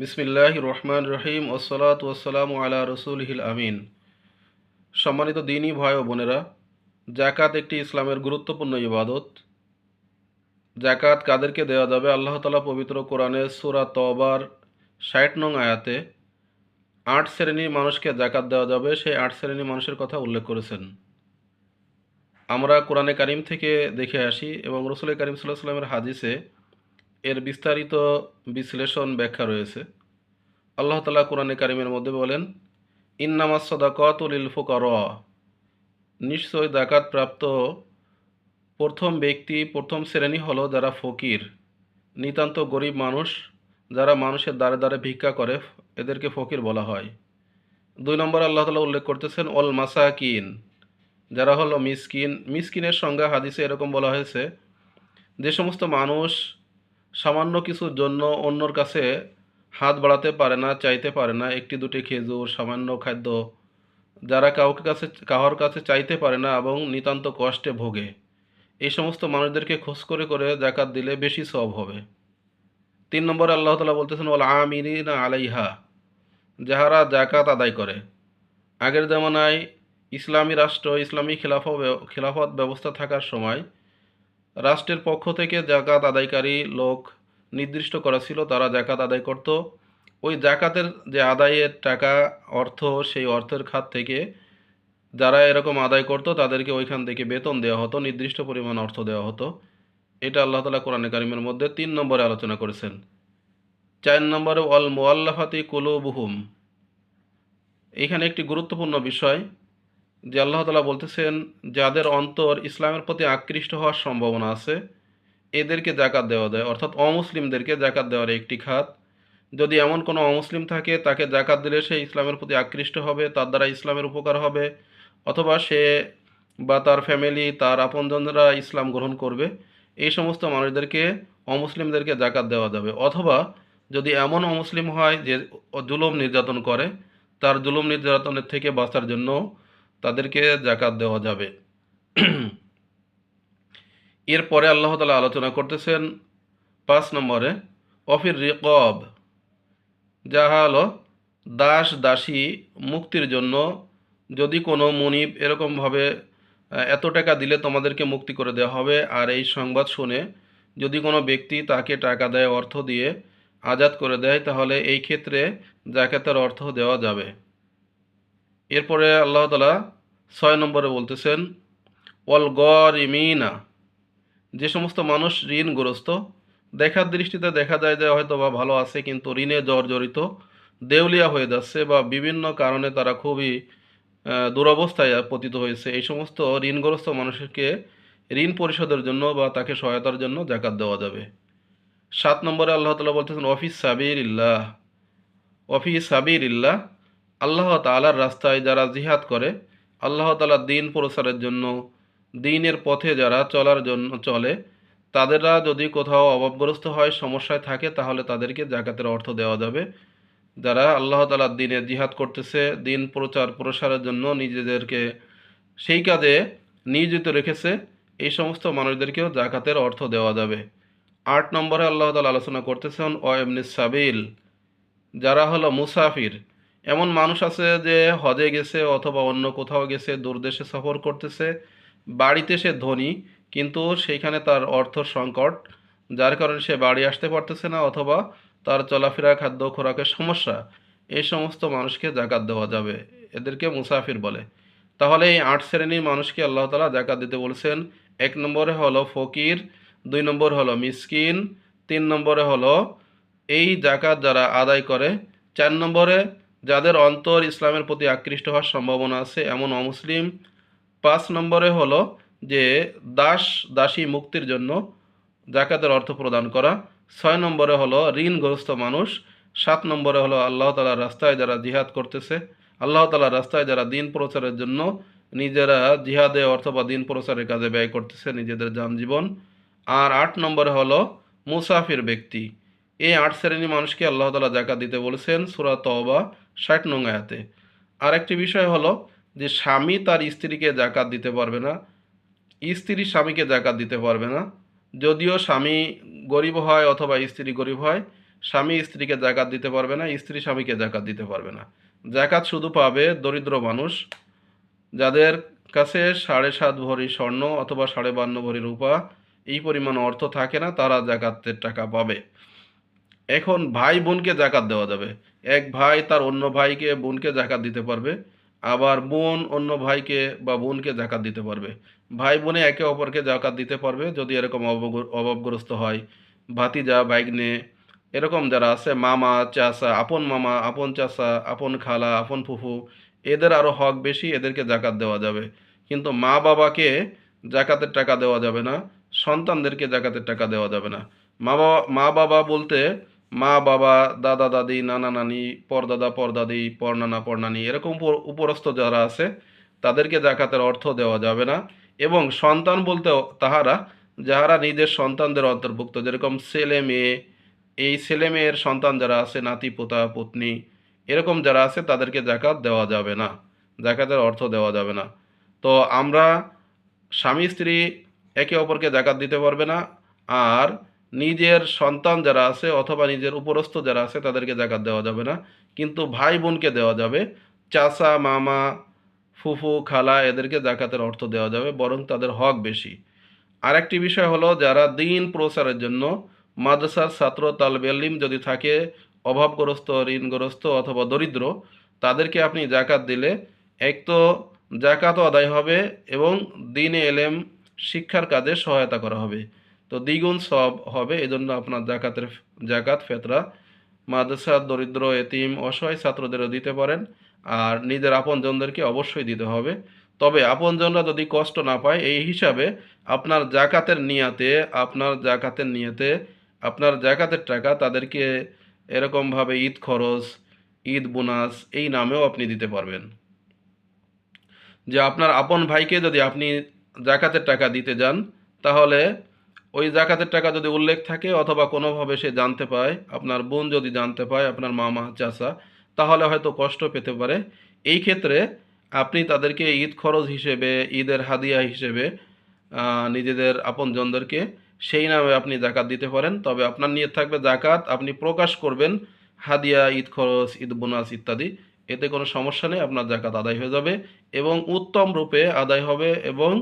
বিসমিল্লাহ রহমান রহিম ওসলাত ওসালাম আলা রসুল হিল আমিন। সম্মানিত দিনই ভয় ও বোনেরা জাকাত একটি ইসলামের গুরুত্বপূর্ণ ইবাদত। জাকাত কাদেরকে দেওয়া যাবে? আল্লাহ তালা পবিত্র কোরআনে সুরা তবার ষাট নং আয়াতে। আট শ্রেণির মানুষকে জাকাত দেওয়া যাবে, সেই আট শ্রেণির মানুষের কথা উল্লেখ করেছেন। আমরা কোরআনে কারিম থেকে দেখে আসি এবং রসুল করিম সাল্লাহ সাল্লামের হাদিসে এর বিস্তারিত বিশ্লেষণ ব্যাখ্যা রয়েছে। আল্লাহ তালা কোরআনে কারিমের মধ্যে বলেন ইন্নামাস সদাকতুল ফুকর নিশ্চয় জাকাত প্রাপ্ত প্রথম ব্যক্তি, প্রথম শ্রেণি হলো যারা ফকির, নিতান্ত গরিব মানুষ, যারা মানুষের দ্বারে দ্বারে ভিক্ষা করে, এদেরকে ফকির বলা হয়। দুই নম্বর আল্লাহ তালা উল্লেখ করতেছেন অল মাসাকিন যারা হলো মিসকিন। মিসকিনের সংজ্ঞা হাদিসে এরকম বলা হয়েছে, যে সমস্ত মানুষ সামান্য কিছুর জন্য অন্যর কাছে হাত বাড়াতে পারে না, চাইতে পারে না। একটি, দুটি খেজুর, সামান্য খাদ্য যারা কাউকে কাছে, কাহার কাছে চাইতে পারে না এবং নিতান্ত কষ্টে ভোগে। এই সমস্ত মানুষদেরকে খোঁজ করে করে জাকাত দিলে বেশি সব হবে। তিন নম্বরে আল্লাহ তালা বলতেছেন ওল আমিনা আলাইহা যাহারা জাকাত আদায় করে। আগের জামানায় ইসলামী রাষ্ট্র, ইসলামী খিলাফ খিলাফত ব্যবস্থা থাকার সময় রাষ্ট্রের পক্ষ থেকে জাকাত আদায়কারী লোক নির্দিষ্ট করা ছিল, তারা জাকাত আদায় করত। ওই জাকাতের যে আদায়ের টাকা অর্থ, সেই অর্থের খাত থেকে যারা এরকম আদায় করত, তাদেরকে ওইখান থেকে বেতন দেওয়া হতো, নির্দিষ্ট পরিমাণ অর্থ দেওয়া হতো। এটা আল্লাহ তালা কোরআন কারিমের মধ্যে তিন নম্বরে আলোচনা করেছেন। চার নম্বরে অল মোয়াল্লাফাতি কুলুবুহুম। এখানে একটি গুরুত্বপূর্ণ বিষয় যে আল্লাহ তালা বলতেছেন, যাদের অন্তর ইসলামের প্রতি আকৃষ্ট হওয়ার সম্ভাবনা আছে, এদেরকে জাকাত দেওয়া দেয় অর্থাৎ অমুসলিমদেরকে জাকাত দেওয়ার একটি খাত যদি এমন কোনো অমুসলিম থাকে, তাকে জাকাত দিলে সে ইসলামের প্রতি আকৃষ্ট হবে, তার দ্বারা ইসলামের উপকার হবে, অথবা সে বা তার ফ্যামিলি, তার আপনজনরা ইসলাম গ্রহণ করবে, এই সমস্ত মানুষদেরকে, অমুসলিমদেরকে জাকাত দেওয়া যাবে। অথবা যদি এমন অমুসলিম হয় যে জুলুম নির্যাতন করে, তার জুলুম নির্যাতনের থেকে বাঁচার জন্য তাদেরকে জাকাত দেওয়া যাবে। এরপরে আল্লাহ তালা আলোচনা করতেছেন পাঁচ নম্বরে, অফির রিকব, যাহা হলো দাস দাসী মুক্তির জন্য যদি কোনো মনিব এরকমভাবে এত টাকা দিলে তোমাদেরকে মুক্তি করে দেওয়া হবে। আর এই সংবাদ শুনে যদি কোনো ব্যক্তি তাকে টাকা দেয়, অর্থ দিয়ে আজাদ করে দেয়, তাহলে এই ক্ষেত্রে জাকাতের অর্থ দেওয়া যাবে। এরপরে আল্লাহ তালা ছয় নম্বরে বলতেছেন অল গর ইমিনা যে সমস্ত মানুষ ঋণগ্রস্ত, দেখার দৃষ্টিতে দেখা যায় যে হয়তো বা ভালো আছে কিন্তু ঋণে জর্জরিত, দেউলিয়া হয়ে যাচ্ছে বা বিভিন্ন কারণে তারা খুবই দুরবস্থায় পতিত হয়েছে। এই সমস্ত ঋণগ্রস্ত মানুষকে ঋণ পরিশোধের জন্য বা তাকে সহায়তার জন্য জাকাত দেওয়া যাবে। সাত নম্বরে আল্লাহ তালা বলতেছেন, অফিস সাবির ইল্লাহ অফিস সাবির ইল্লাহ আল্লাহ তালার রাস্তায় যারা জিহাদ করে, আল্লাহ তালা দিন প্রসারের জন্য, দিনের পথে যারা চলার জন্য চলে, তাদেররা যদি কোথাও অভাবগ্রস্ত হয়, সমস্যায় থাকে, তাহলে তাদেরকে জাকাতের অর্থ দেওয়া যাবে। যারা আল্লাহ তালার দিনে জিহাদ করতেছে, দিন প্রচার প্রসারের জন্য নিজেদেরকে সেই কাজে নিয়োজিত রেখেছে, এই সমস্ত মানুষদেরকেও জাকাতের অর্থ দেওয়া যাবে। আট নম্বরে আল্লাহ তালা আলোচনা করতেছেন ও এমনি সাবিল, যারা হলো মুসাফির এমন মানুষ আছে যে হজে গেছে অথবা অন্য কোথাও গেছে দূরদেশে সফর করতেছে, বাড়িতে সে ধনী, কিন্তু সেইখানে তার অর্থ সংকট, যার কারণে সে বাড়ি আসতে পারতেছে না অথবা তার চলাফেরা, খাদ্য খোরাকের সমস্যা, এই সমস্ত মানুষকে জাকাত দেওয়া যাবে। এদেরকে মুসাফির বলে। তাহলে এই আট শ্রেণির মানুষকে আল্লাহ তালা জাকাত দিতে বলছেন, এক নম্বরে হলো ফকির, দুই নম্বর হলো মিসকিন, তিন নম্বরে হলো এই জাকাত যারা আদায় করে, চার নম্বরে যাদের অন্তর ইসলামের প্রতি আকৃষ্ট হওয়ার সম্ভাবনা আছে, এমন অমুসলিম। পাঁচ নম্বরে হলো যে, দাস, দাসী মুক্তির জন্য জাকাতের অর্থ প্রদান করা। ছয় নম্বরে হলো ঋণগ্রস্ত মানুষ। সাত নম্বরে হলো আল্লাহ তালার রাস্তায় যারা জিহাদ করতেছে। আল্লাহ তালার রাস্তায় যারা দিন প্রচারের জন্য নিজেরা জিহাদে অর্থ বা দিন প্রচারের কাজে ব্যয় করতেছে, নিজেদের যান জীবন আর আট নম্বরে হলো মুসাফির ব্যক্তি। এই আট শ্রেণি মানুষকে আল্লাহ তালা জাকাত দিতে বলেছেন, সুরা তওবা। ষাট নং আয়াতে। আর একটি বিষয় হলো যে স্বামী তার স্ত্রীকে জাকাত দিতে পারবে না, স্ত্রী স্বামীকে জাকাত দিতে পারবে না। যদিও স্বামী গরিব হয় অথবা স্ত্রী গরিব হয়, স্বামী স্ত্রীকে জাকাত দিতে পারবে না, স্ত্রী স্বামীকে জাকাত দিতে পারবে না। জাকাত শুধু পাবে দরিদ্র মানুষ, যাদের কাছে সাড়ে সাত ভরি স্বর্ণ অথবা সাড়ে বান্ন ভরি রূপা এই পরিমাণ অর্থ থাকে না, তারা জাকাতের টাকা পাবে। এখন ভাই বোনকে জাকাত দেওয়া যাবে। এক ভাই তার অন্য ভাইকে বোনকে জাকাত দিতে পারবে, আবার বোন অন্য ভাইকে বা বোনকে জাকাত দিতে পারবে। ভাই বোনে একে অপরকে জাকাত দিতে পারবে যদি এরকম অভাবগ্রস্ত হয়। ভাতিজা বাইগনে এরকম যারা আছে, মামা, চাচা, আপন মামা, আপন চাচা, আপন খালা, আপন ফুফু, এদের আরও হক বেশি, এদেরকে জাকাত দেওয়া যাবে। কিন্তু মা বাবাকে জাকাতের টাকা দেওয়া যাবে না, সন্তানদেরকে জাকাতের টাকা দেওয়া যাবে না। মা বাবা মা বাবা বলতে মা, বাবা, দাদা, দাদি, নানা, নানি পরদাদা পরদাদি পরনানা পরনানি এরকম উপর- উপরস্থ যারা আছে, তাদেরকে জাকাতের অর্থ দেওয়া যাবে না। এবং সন্তান বলতে তাহারা, যাহারা নিজের সন্তানদের অন্তর্ভুক্ত, যেরকম ছেলে মেয়ে, এই ছেলে মেয়ের সন্তান যারা আছে, নাতি, পোতা, পত্নী, এরকম যারা আছে, তাদেরকে জাকাত দেওয়া যাবে না। জাকাতের অর্থ দেওয়া যাবে না। তো আমরা স্বামী, স্ত্রী একে অপরকে জাকাত দিতে পারবে না। আর নিজের সন্তান যারা আছে অথবা নিজের উপরস্থ যারা আছে তাদেরকে জাকাত দেওয়া যাবে না। কিন্তু ভাই বোনকে দেওয়া যাবে, চাচা, মামা, ফুফু, খালা এদেরকে জাকাতের অর্থ দেওয়া যাবে, বরং তাদের হক বেশি। আরেকটি বিষয় হলো, যারা দিন প্রচারের জন্য মাদ্রাসার ছাত্র তালবেলিম যদি থাকে, অভাবগ্রস্ত, ঋণগ্রস্ত অথবা দরিদ্র, তাদেরকে আপনি জাকাত দিলে এক তো জাকাতও আদায় হবে এবং দিনে এলেম শিক্ষার কাজে সহায়তা করা হবে। তো দ্বিগুণ সব হবে, এজন্য আপনার জাকাতের জাকাত, ফেতরা। মাদ্রাসা, দরিদ্র, এতিম, অসহায় ছাত্রদেরও দিতে পারেন, আর নিজের আপনজনদেরকে অবশ্যই দিতে হবে। তবে আপনজনরা যদি কষ্ট না পায়, এই হিসাবে আপনার জাকাতের নিয়াতে, আপনার জাকাতের নিয়াতে, আপনার জাকাতের টাকা তাদেরকে এরকমভাবে ঈদ খরচ, ঈদ বোনাস, এই নামেও আপনি দিতে পারবেন। যে আপনার আপন ভাইকে যদি আপনি জাকাতের টাকা দিতে যান, তাহলে ওই জাকাতের টাকা যদি উল্লেখ থাকে অথবা কোনোভাবে সে জানতে পায়, আপনার বোন যদি জানতে পায়, আপনার মামা, চাচা, তাহলে হয়তো কষ্ট পেতে পারে। এই ক্ষেত্রে আপনি তাদেরকে ঈদ খরচ হিসেবে, ঈদের হাদিয়া হিসেবে নিজেদের আপনজনদেরকে সেই নামে আপনি জাকাত দিতে পারেন। তবে আপনার নিয়ে থাকবে জাকাত আপনি প্রকাশ করবেন, হাদিয়া, ঈদ খরচ, ঈদ বোনাস ইত্যাদি। এতে কোনো সমস্যা নেই, আপনার জাকাত আদায় হয়ে যাবে এবং উত্তম রূপে আদায় হবে এবং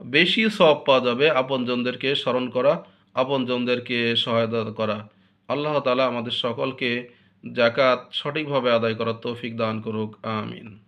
বেশি সব পাওয়া যাবে আপনজনদেরকে স্মরণ করা, আপনজনদেরকে সহায়তা করা। আল্লাহ তালা আমাদের সকলকে জাকাত সঠিকভাবে আদায় করার তৌফিক দান করুক, আমিন।